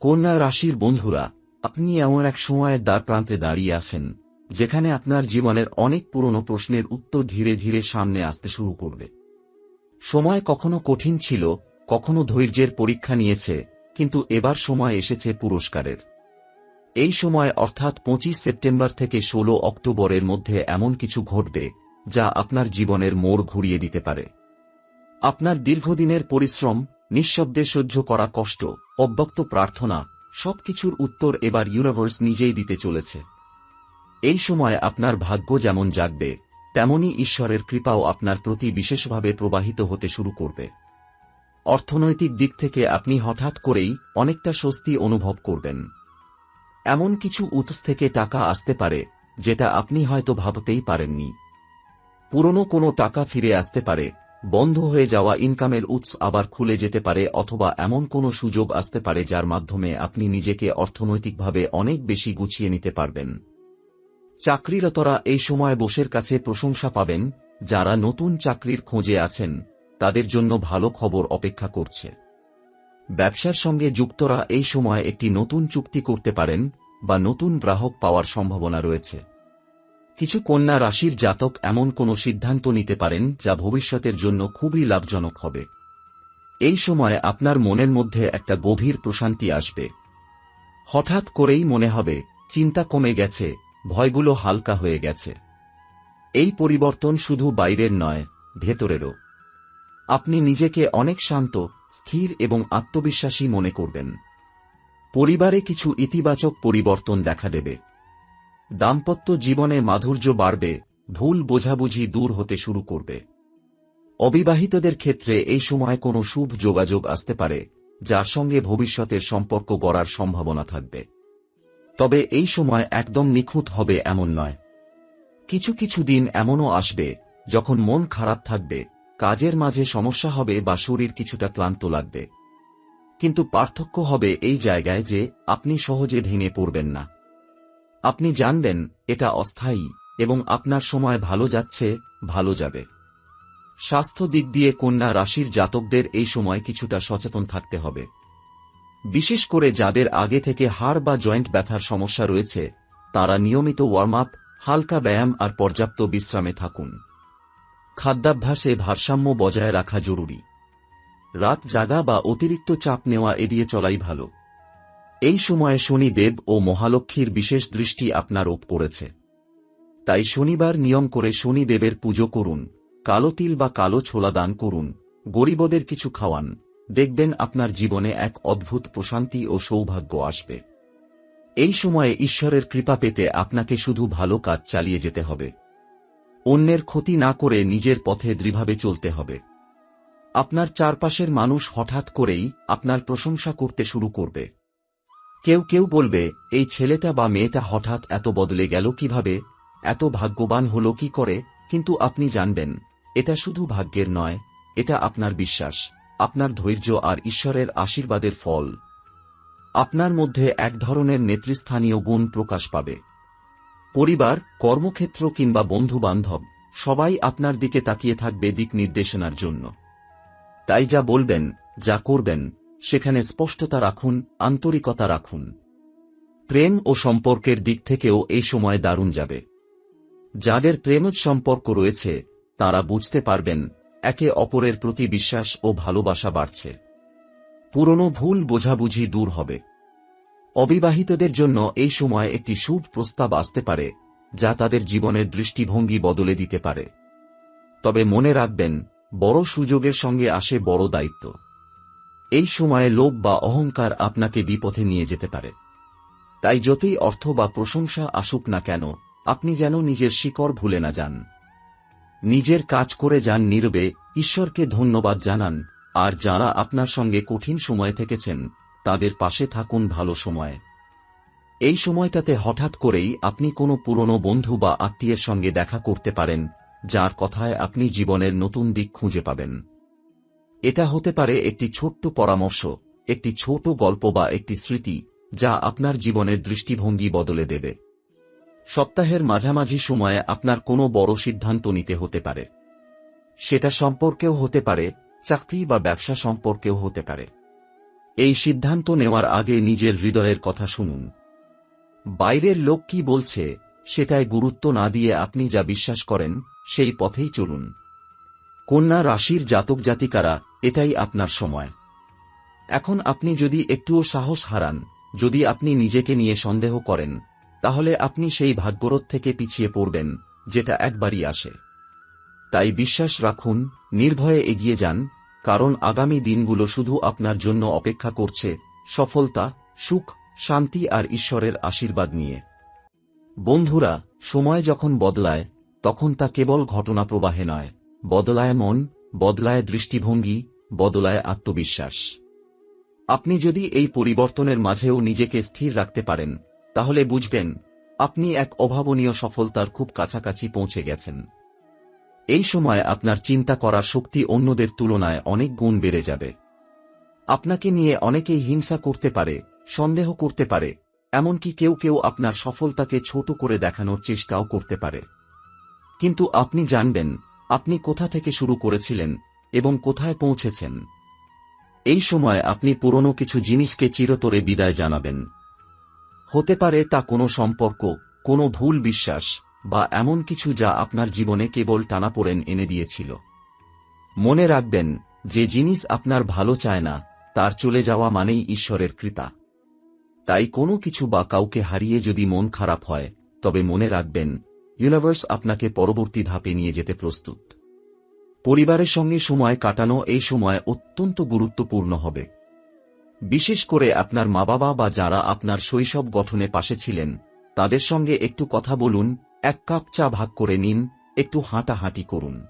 কন্যা রাশির বন্ধুরা, আপনি এমন এক সময়ের দ্বার প্রান্তে দাঁড়িয়ে আছেন, যেখানে আপনার জীবনের অনেক পুরনো প্রশ্নের উত্তর ধীরে ধীরে সামনে আসতে শুরু করবে। সময় কখনো কঠিন ছিল, কখনো ধৈর্যের পরীক্ষা নিয়েছে, কিন্তু এবার সময় এসেছে পুরস্কারের। এই সময় অর্থাৎ পঁচিশ সেপ্টেম্বর থেকে ১৬ অক্টোবরের মধ্যে এমন কিছু ঘটবে, যা আপনার জীবনের মোড় ঘুরিয়ে দিতে পারে। আপনার দীর্ঘদিনের পরিশ্রম নিঃশব্দে সহ্য করা কষ্ট, অব্যক্ত প্রার্থনা, সবকিছুর উত্তর এবার ইউনিভার্স নিজেই দিতে চলেছে। এই সময় আপনার ভাগ্য যেমন জাগবে, তেমনি ঈশ্বরের কৃপাও আপনার প্রতি বিশেষভাবে প্রবাহিত হতে শুরু করবে। অর্থনৈতিক দিক থেকে আপনি হঠাৎ করেই অনেকটা স্বস্তি অনুভব করবেন। এমন কিছু উৎস থেকে টাকা আসতে পারে, যেটা আপনি হয়তো ভাবতেই পারেননি। পুরনো কোনো টাকা ফিরে আসতে পারে বন্ধ হয়ে যাওয়া ইনকামের উৎস আবার খুলে যেতে পারে অথবা এমন কোনো সুযোগ আসতে পারে যার মাধ্যমে আপনি নিজেকে অর্থনৈতিকভাবে অনেক বেশি গুছিয়ে নিতে পারবেন। চাকরিরতরা এই সময় বসের কাছে প্রশংসা পাবেন, যারা নতুন চাকরির খোঁজে আছেন, তাদের জন্য ভালো খবর অপেক্ষা করছে। ব্যবসার সঙ্গে যুক্তরা এই সময় একটি নতুন চুক্তি করতে পারেন বা নতুন গ্রাহক পাওয়ার সম্ভাবনা রয়েছে। কিছু কন্যা রাশির জাতক এমন কোনো সিদ্ধান্ত নিতে পারেন যা ভবিষ্যতের জন্য খুবই লাভজনক হবে। এই সময় আপনার মনের মধ্যে একটা গভীর প্রশান্তি আসবে। হঠাৎ করেই মনে হবে, চিন্তা কমে গেছে, ভয়গুলো হালকা হয়ে গেছে। এই পরিবর্তন শুধু বাইরের নয়, ভেতরেরও। আপনি নিজেকে অনেক শান্ত, স্থির এবং আত্মবিশ্বাসী মনে করবেন। পরিবারে কিছু ইতিবাচক পরিবর্তন দেখা দেবে। দাম্পত্য জীবনে মাধুর্য বাড়বে, ভুল বোঝাবুঝি দূর হতে শুরু করবে। অবিবাহিতদের ক্ষেত্রে এই সময় কোনো শুভ যোগাযোগ আসতে পারে, যার সঙ্গে ভবিষ্যতের সম্পর্ক গড়ার সম্ভাবনা থাকবে। তবে এই সময় একদম নিখুঁত হবে এমন নয়। কিছু কিছু দিন এমনও আসবে, যখন মন খারাপ থাকবে, কাজের মাঝে সমস্যা হবে বা শরীর কিছুটা ক্লান্ত লাগবে। কিন্তু পার্থক্য হবে এই জায়গায় যে আপনি সহজে ভেঙে পড়বেন না। আপনি জানবেন, এটা অস্থায়ী, এবং আপনার সময় ভালো যাচ্ছে, ভালো যাবে। স্বাস্থ্য দিক দিয়ে কন্যা রাশির জাতকদের এই সময় কিছুটা সচেতন থাকতে হবে। বিশেষ করে যাদের আগে থেকে হাড় বা জয়েন্ট ব্যথার সমস্যা রয়েছে, তারা নিয়মিত ওয়ার্ম আপ হালকা ব্যায়াম আর পর্যাপ্ত বিশ্রামে থাকুন। খাদ্যাভ্যাসে ভারসাম্য বজায় রাখা জরুরি। রাত জাগা বা অতিরিক্ত চাপ নেওয়া এড়িয়ে চলাই ভালো। এই সময়ে শনি দেব ও মহালক্ষ্মীর বিশেষ দৃষ্টি আপনার ওপ করেছে। তাই শনিবার নিয়ম করে শনি দেবের পুজো করুন, কালো তিল বা কালো ছোলা দান করুন, গরিবদের কিছু খাওয়ান, দেখবেন আপনার জীবনে এক অদ্ভুত প্রশান্তি ও সৌভাগ্য আসবে। এই সময়ে ঈশ্বরের কৃপা পেতে আপনাকে শুধু ভালো কাজ চালিয়ে যেতে হবে। অন্যের ক্ষতি না করে নিজের পথে দৃঢ়ভাবে চলতে হবে। আপনার চারপাশের মানুষ হঠাৎ করেই আপনার প্রশংসা করতে শুরু করবে। কেউ কেউ বলবে, এই ছেলেটা বা মেয়েটা হঠাৎ এত বদলে গেল কীভাবে? এত ভাগ্যবান হল কি করে? কিন্তু আপনি জানবেন, এটা শুধু ভাগ্যের নয়, এটা আপনার বিশ্বাস, আপনার ধৈর্য আর ঈশ্বরের আশীর্বাদের ফল। আপনার মধ্যে এক ধরনের নেতৃস্থানীয় গুণ প্রকাশ পাবে। পরিবার, কর্মক্ষেত্র কিংবা বন্ধু বান্ধব সবাই আপনার দিকে তাকিয়ে থাকবে দিক নির্দেশনার জন্য। তাই যা বলবেন, যা করবেন সেখানে স্পষ্টতা রাখুন, আন্তরিকতা রাখুন। প্রেম ও সম্পর্কের দিক থেকেও এই সময় দারুণ যাবে। যাদের প্রেমজ সম্পর্ক রয়েছে, তারা বুঝতে পারবেন, একে অপরের প্রতি বিশ্বাস ও ভালোবাসা বাড়ছে। পুরনো ভুল বোঝাবুঝি দূর হবে। অবিবাহিতদের জন্য এই সময় একটি শুভ প্রস্তাব আসতে পারে, যা তাদের জীবনের দৃষ্টিভঙ্গি বদলে দিতে পারে। তবে মনে রাখবেন, বড় সুযোগের সঙ্গে আসে বড় দায়িত্ব। এই সময়ে লোভ বা অহংকার আপনাকে বিপথে নিয়ে যেতে পারে। তাই যতই অর্থ বা প্রশংসা আসুক না কেন, আপনি যেন নিজের শিকড় ভুলে না যান। নিজের কাজ করে যান নীরবে, ঈশ্বরকে ধন্যবাদ জানান, আর যারা আপনার সঙ্গে কঠিন সময়ে থেকেছেন, তাদের পাশে থাকুন ভালো সময়ে। এই সময়টাতে হঠাৎ করেই আপনি কোনো পুরনো বন্ধু বা আত্মীয়ের সঙ্গে দেখা করতে পারেন, যার কথায় আপনি জীবনের নতুন দিক খুঁজে পাবেন। এটা হতে পারে একটি ছোট্ট পরামর্শ, একটি ছোট গল্প বা একটি স্মৃতি, যা আপনার জীবনের দৃষ্টিভঙ্গি বদলে দেবে। সপ্তাহের মাঝামাঝি সময়ে আপনার কোনো বড় সিদ্ধান্ত নিতে হতে পারে। সেটা সম্পর্কেও হতে পারে, চাকরি বা ব্যবসা সম্পর্কেও হতে পারে। এই সিদ্ধান্ত নেওয়ার আগে নিজের হৃদয়ের কথা শুনুন। বাইরের লোক কি বলছে, সেটায় গুরুত্ব না দিয়ে আপনি যা বিশ্বাস করেন, সেই পথেই চলুন। কন্যা রাশির জাতক জাতিকারা, এটাই আপনার সময়। এখন আপনি যদি একটুও সাহস হারান, যদি আপনি নিজেকে নিয়ে সন্দেহ করেন, তাহলে আপনি সেই ভাগ্যরোধ থেকে পিছিয়ে পড়বেন, যেটা একবারই আসে। তাই বিশ্বাস রাখুন, নির্ভয়ে এগিয়ে যান, কারণ আগামী দিনগুলো শুধু আপনার জন্য অপেক্ষা করছে সফলতা, সুখ, শান্তি আর ঈশ্বরের আশীর্বাদ নিয়ে। বন্ধুরা, সময় যখন বদলায়, তখন তা কেবল ঘটনা প্রবাহে নয় বদলায় মন, বদলায় দৃষ্টিভঙ্গি, বদলায় আত্মবিশ্বাস। আপনি যদি এই পরিবর্তনের মাঝেও নিজেকে স্থির রাখতে পারেন, তাহলে বুঝবেন, আপনি এক অভাবনীয় সফলতার খুব কাছাকাছি পৌঁছে গেছেন। এই সময় আপনার চিন্তা করার শক্তি অন্যদের তুলনায় অনেক গুণ বেড়ে যাবে। আপনাকে নিয়ে অনেকেই হিংসা করতে পারে, সন্দেহ করতে পারে, এমনকি কেউ কেউ আপনার সফলতাকে ছোট করে দেখানোর চেষ্টাও করতে পারে। কিন্তু আপনি জানবেন আপনি কোথা থেকে শুরু করেছিলেন এবং কোথায় পৌঁছেছেন? এই সময় আপনি পুরনো কিছু জিনিসকে চিরতরে বিদায় জানাবেন। হতে পারে তা কোনো সম্পর্ক, কোনো ভুল বিশ্বাস, বা এমন কিছু যা আপনার জীবনে কেবল টানাপোড়েন এনে দিয়েছিল। মনে রাখবেন, যে জিনিস আপনার ভালো চায় না, তার চলে যাওয়া মানেই ঈশ্বরের কৃপা। তাই কোনো কিছু বা কাউকে হারিয়ে যদি মন খারাপ হয়, তবে মনে রাখবেন ইউনিভার্স আপনাকে পরবর্তী ধাপে নিয়ে যেতে প্রস্তুত। পরিবারের সঙ্গে সময় কাটানো এই সময় অত্যন্ত গুরুত্বপূর্ণ হবে। বিশেষ করে আপনার মা বাবা বা যারা আপনার শৈশব গঠনে পাশে ছিলেন, তাদের সঙ্গে একটু কথা বলুন, এক কাপ চা ভাগ করে নিন, একটু হাঁটাহাঁটি করুন।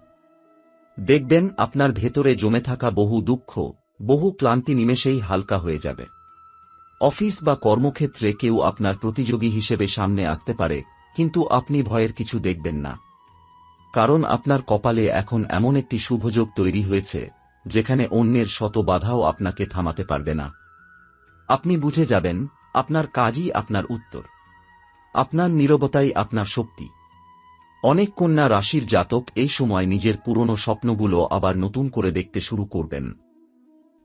দেখবেন আপনার ভেতরে জমে থাকা বহু দুঃখ, বহু ক্লান্তি নিমেষেই হালকা হয়ে যাবে। অফিস বা কর্মক্ষেত্রে কেউ আপনার প্রতিযোগী হিসেবে সামনে আসতে পারে কিন্তু আপনি ভয়ের কিছু দেখবেন না। কারণ আপনার কপালে এখন এমন একটি শুভযোগ তৈরি হয়েছে, যেখানে অন্যের শত বাধাও আপনাকে থামাতে পারবে না। আপনি বুঝে যাবেন, আপনার কাজই আপনার উত্তর। আপনার নীরবতাই আপনার শক্তি। অনেক কন্যা রাশির জাতক এই সময় নিজের পুরনো স্বপ্নগুলো আবার নতুন করে দেখতে শুরু করবেন।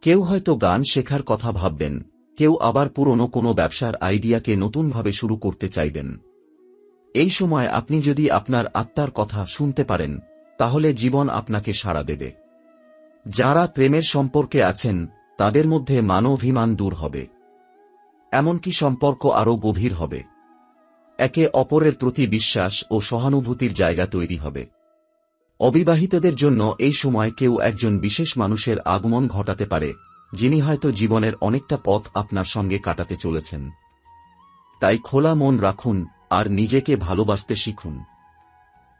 কেউ হয়তো গান শেখার কথা ভাববেন, কেউ আবার পুরনো কোনো ব্যবসার আইডিয়াকে নতুনভাবে শুরু করতে চাইবেন। এই সময় আপনি যদি আপনার আত্মার কথা শুনতে পারেন, তাহলে জীবন আপনাকে সাড়া দেবে। যারা প্রেমের সম্পর্কে আছেন, তাদের মধ্যে মানবাভিমান দূর হবে। এমনকি সম্পর্ক আরও গভীর হবে। একে অপরের প্রতি বিশ্বাস ও সহানুভূতির জায়গা তৈরি হবে। অবিবাহিতদের জন্য এই সময় কেউ একজন বিশেষ মানুষের আগমন ঘটাতে পারে, যিনি হয়তো জীবনের অনেকটা পথ আপনার সঙ্গে কাটাতে চলেছেন। তাই খোলা মন রাখুন আর নিজেকে ভালোবাসতে শিখুন।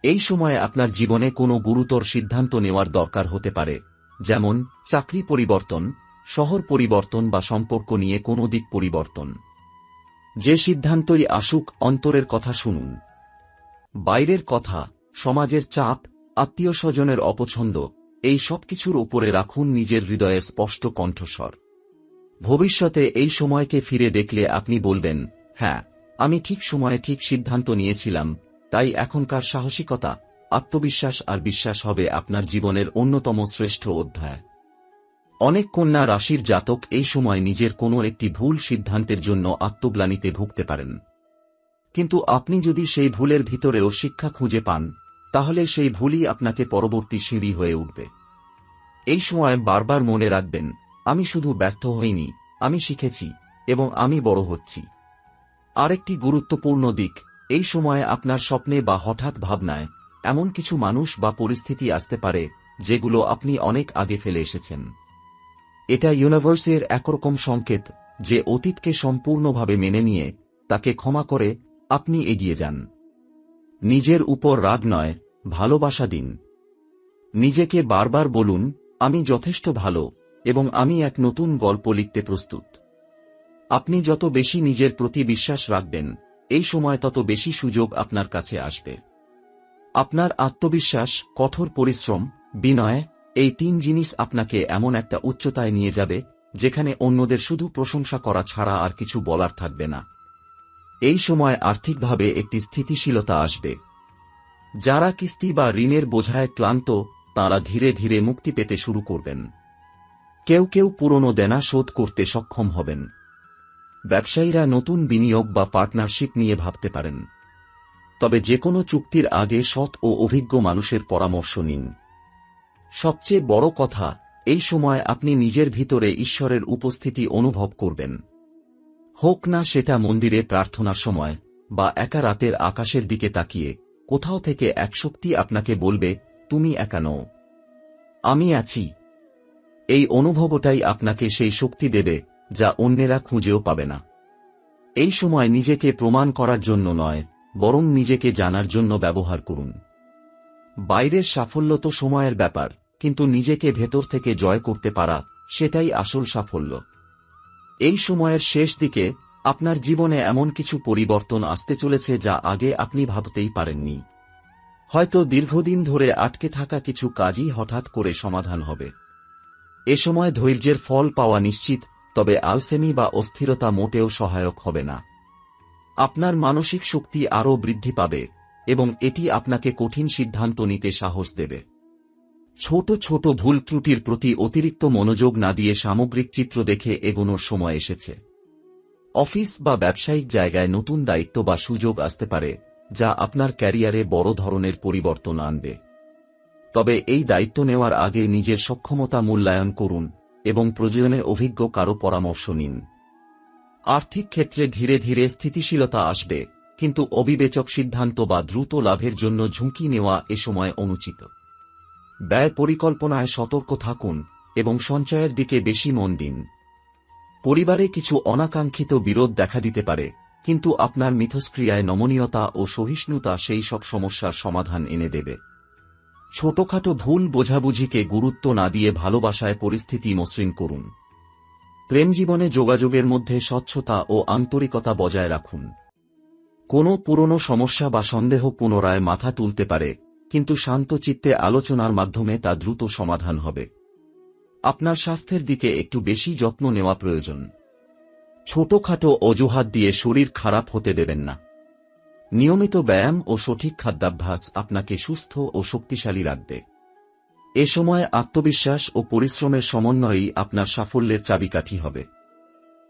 এই সময় আপনার জীবনে কোনো গুরুতর সিদ্ধান্ত নেওয়ার দরকার হতে পারে, যেমন চাকরি পরিবর্তন, শহর পরিবর্তন বা সম্পর্ক নিয়ে কোনো দিক পরিবর্তন। যে সিদ্ধান্তই আসুক, অন্তরের কথা শুনুন। বাইরের কথা, সমাজের চাপ আত্মীয় স্বজনের অপছন্দ, এই সব কিছুর ওপরে রাখুন নিজের হৃদয়ের স্পষ্ট কণ্ঠস্বর। ভবিষ্যতে এই সময়কে ফিরে দেখলে আপনি বলবেন হ্যাঁ আমি ঠিক সময়ে ঠিক সিদ্ধান্ত নিয়েছিলাম, তাই এখনকার সাহসিকতা, আত্মবিশ্বাস আর বিশ্বাস হবে আপনার জীবনের অন্যতম শ্রেষ্ঠ অধ্যায়। অনেক কন্যা রাশির জাতক এই সময় নিজের কোনো একটি ভুল সিদ্ধান্তের জন্য আত্মগ্লানিতে ভুগতে পারেন। কিন্তু আপনি যদি সেই ভুলের ভিতরেও শিক্ষা খুঁজে পান, তাহলে সেই ভুলই আপনাকে পরবর্তী সিঁড়ি হয়ে উঠবে। এই সময় বারবার মনে রাখবেন, আমি শুধু ব্যর্থ হইনি, আমি শিখেছি, এবং আমি বড় হচ্ছি। আরেকটি গুরুত্বপূর্ণ দিক, এই সময়ে আপনার স্বপ্নে বা হঠাৎ ভাবনায় এমন কিছু মানুষ বা পরিস্থিতি আসতে পারে, যেগুলো আপনি অনেক আগে ফেলে এসেছেন। এটা ইউনিভার্সের একরকম সংকেত যে অতীতকে সম্পূর্ণভাবে মেনে নিয়ে তাকে ক্ষমা করে আপনি এগিয়ে যান। নিজের উপর রাগ নয়, ভালোবাসা দিন। নিজেকে বারবার বলুন, আমি যথেষ্ট ভালো এবং আমি এক নতুন গল্প লিখতে প্রস্তুত। আপনি যত বেশি নিজের প্রতি বিশ্বাস রাখবেন, এই সময় তত বেশি সুযোগ আপনার কাছে আসবে। আপনার আত্মবিশ্বাস, কঠোর পরিশ্রম, বিনয়, এই তিন জিনিস আপনাকে এমন একটা উচ্চতায় নিয়ে যাবে, যেখানে অন্যদের শুধু প্রশংসা করা ছাড়া আর কিছু বলার থাকবে না। এই সময় আর্থিকভাবে একটি স্থিতিশীলতা আসবে। যারা কিস্তি বা ঋণের বোঝায় ক্লান্ত, তারা ধীরে ধীরে মুক্তি পেতে শুরু করবেন। কেউ কেউ পুরনো দেনা শোধ করতে সক্ষম হবেন। ব্যবসায়ীরা নতুন বিনিয়োগ বা পার্টনারশিপ নিয়ে ভাবতে পারেন। তবে যে কোনো চুক্তির আগে সৎ ও অভিজ্ঞ মানুষের পরামর্শ নিন। সবচেয়ে বড় কথা, এই সময় আপনি নিজের ভিতরে ঈশ্বরের উপস্থিতি অনুভব করবেন। হোক না সেটা মন্দিরে প্রার্থনার সময় বা একা রাতের আকাশের দিকে তাকিয়ে কোথাও থেকে এক শক্তি আপনাকে বলবে, তুমি একা নও। আমি আছি। এই অনুভবটাই আপনাকে সেই শক্তি দেবে যা অন্যেরা খুঁজেও পাবে না। এই সময় নিজেকে প্রমাণ করার জন্য নয়, বরং নিজেকে জানার জন্য ব্যবহার করুন। বাইরের সাফল্য তো সময়ের ব্যাপার, কিন্তু নিজেকে ভেতর থেকে জয় করতে পারা, সেটাই আসল সাফল্য। এই সময়ের শেষ দিকে আপনার জীবনে এমন কিছু পরিবর্তন আসতে চলেছে যা আগে আপনি ভাবতেই পারেননি। হয়তো দীর্ঘদিন ধরে আটকে থাকা কিছু কাজই হঠাৎ করে সমাধান হবে। এ সময় ধৈর্যের ফল পাওয়া নিশ্চিত তবে আলসেমি বা অস্থিরতা মোটেও সহায়ক হবে না। আপনার মানসিক শক্তি আরও বৃদ্ধি পাবে এবং এটি আপনাকে কঠিন সিদ্ধান্ত নিতে সাহস দেবে। ছোট ছোট ভুল ত্রুটির প্রতি অতিরিক্ত মনোযোগ না দিয়ে সামগ্রিক চিত্র দেখে এগোনোর সময় এসেছে। অফিস বা ব্যবসায়িক জায়গায় নতুন দায়িত্ব বা সুযোগ আসতে পারে, যা আপনার ক্যারিয়ারে বড় ধরনের পরিবর্তন আনবে। তবে এই দায়িত্ব নেওয়ার আগে নিজের সক্ষমতা মূল্যায়ন করুন এবং প্রয়োজনে অভিজ্ঞ কারও পরামর্শ নিন। আর্থিক ক্ষেত্রে ধীরে ধীরে স্থিতিশীলতা আসবে, কিন্তু অবিবেচক সিদ্ধান্ত বা দ্রুত লাভের জন্য ঝুঁকি নেওয়া এ সময় অনুচিত। ব্যয় পরিকল্পনায় সতর্ক থাকুন এবং সঞ্চয়ের দিকে বেশি মন দিন। পরিবারে কিছু অনাকাঙ্ক্ষিত বিরোধ দেখা দিতে পারে, কিন্তু আপনার মিথস্ক্রিয়ায় নমনীয়তা ও সহিষ্ণুতা সেই সব সমস্যার সমাধান এনে দেবে। ছোটখাটো ভুল বোঝাবুঝিকে গুরুত্ব না দিয়ে ভালোবাসায় পরিস্থিতি মসৃণ করুন। প্রেম জীবনে যোগাযোগের মধ্যে স্বচ্ছতা ও আন্তরিকতা বজায় রাখুন। কোনো পুরনো সমস্যা বা সন্দেহ পুনরায় মাথা তুলতে পারে, কিন্তু শান্ত চিত্তে আলোচনার মাধ্যমে তা দ্রুত সমাধান হবে। আপনার স্বাস্থ্যের দিকে একটু বেশি যত্ন নেওয়া প্রয়োজন। ছোটখাটো অজুহাত দিয়ে শরীর খারাপ হতে দেবেন না। নিয়মিত ব্যায়াম ও সঠিক খাদ্যাভ্যাস আপনাকে সুস্থ ও শক্তিশালী রাখবে। এ সময় আত্মবিশ্বাস ও পরিশ্রমের সমন্বয়ই আপনার সাফল্যের চাবিকাঠি হবে।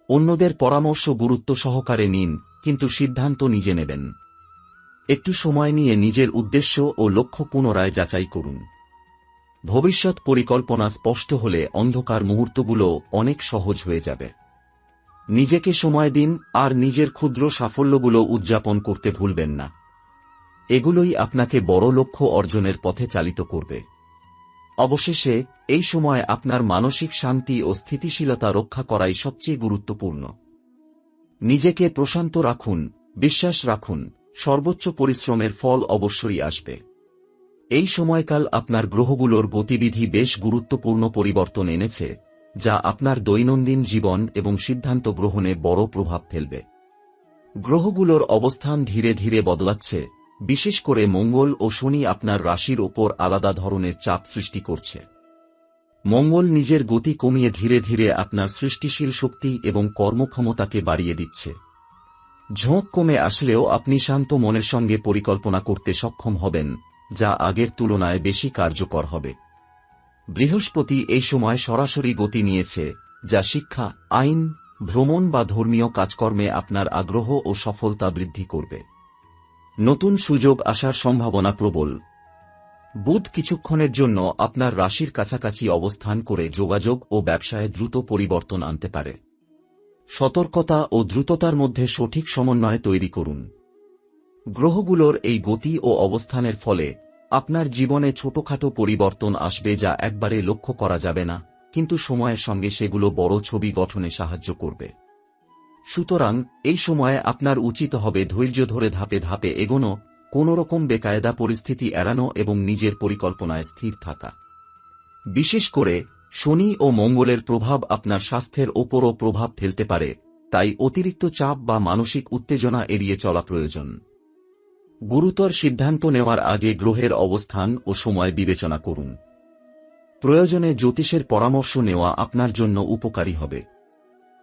অন্যদের পরামর্শ গুরুত্ব সহকারে নিন, কিন্তু সিদ্ধান্ত নিজে নেবেন। একটু সময় নিয়ে নিজের উদ্দেশ্য ও লক্ষ্য পুনরায় যাচাই করুন। ভবিষ্যৎ পরিকল্পনা স্পষ্ট হলে অন্ধকার মুহূর্তগুলো অনেক সহজ হয়ে যাবে। নিজেকে সময় দিন আর নিজের ক্ষুদ্র সাফল্যগুলো উদযাপন করতে ভুলবেন না। এগুলোই আপনাকে বড় লক্ষ্য অর্জনের পথে চালিত করবে। অবশেষে, এই সময় আপনার মানসিক শান্তি ও স্থিতিশীলতা রক্ষা করাই সবচেয়ে গুরুত্বপূর্ণ। নিজেকে প্রশান্ত রাখুন, বিশ্বাস রাখুন, সর্বোচ্চ পরিশ্রমের ফল অবশ্যই আসবে। এই সময়কাল আপনার গ্রহগুলোর গতিবিধি বেশ গুরুত্বপূর্ণ পরিবর্তন এনেছে। যা আপনার দৈনন্দিন জীবন এবং সিদ্ধান্ত গ্রহণে বড় প্রভাব ফেলবে। গ্রহগুলোর অবস্থান ধীরে ধীরে বদলাচ্ছে, বিশেষ করে মঙ্গল ও শনি আপনার রাশির ওপর আলাদা ধরনের চাপ সৃষ্টি করছে। মঙ্গল নিজের গতি কমিয়ে ধীরে ধীরে আপনার সৃষ্টিশীল শক্তি এবং কর্মক্ষমতাকে বাড়িয়ে দিচ্ছে। ঝোঁক কমে আসলেও আপনি শান্ত মনের সঙ্গে পরিকল্পনা করতে সক্ষম হবেন, যা আগের তুলনায় বেশি কার্যকর হবে। বৃহস্পতি এই সময় সরাসরি গতি নিয়েছে, যা শিক্ষা, আইন, ভ্রমণ বা ধর্মীয় কাজকর্মে আপনার আগ্রহ ও সফলতা বৃদ্ধি করবে। নতুন সুযোগ আসার সম্ভাবনা প্রবল। বুধ কিছুক্ষণের জন্য আপনার রাশির কাছাকাছি অবস্থান করে যোগাযোগ ও ব্যবসায় দ্রুত পরিবর্তন আনতে পারে। সতর্কতা ও দ্রুততার মধ্যে সঠিক সমন্বয় তৈরি করুন। গ্রহগুলোর এই গতি ও অবস্থানের ফলে আপনার জীবনে ছোটখাটো পরিবর্তন আসবে যা একবারে লক্ষ্য করা যাবে না, কিন্তু সময়ের সঙ্গে সেগুলো বড় ছবি গঠনে সাহায্য করবে। সুতরাং, এই সময়ে আপনার উচিত হবে ধৈর্য ধরে ধাপে ধাপে এগোনো, কোনোরকম বেকায়দা পরিস্থিতি এড়ানো এবং নিজের পরিকল্পনায় স্থির থাকা। বিশেষ করে, শনি ও মঙ্গলের প্রভাব আপনার স্বাস্থ্যের ওপরও প্রভাব ফেলতে পারে, তাই অতিরিক্ত চাপ বা মানসিক উত্তেজনা এড়িয়ে চলা প্রয়োজন। গুরুতর সিদ্ধান্ত নেওয়ার আগে গ্রহের অবস্থান ও সময় বিবেচনা করুন। প্রয়োজনে জ্যোতিষের পরামর্শ নেওয়া আপনার জন্য উপকারী হবে।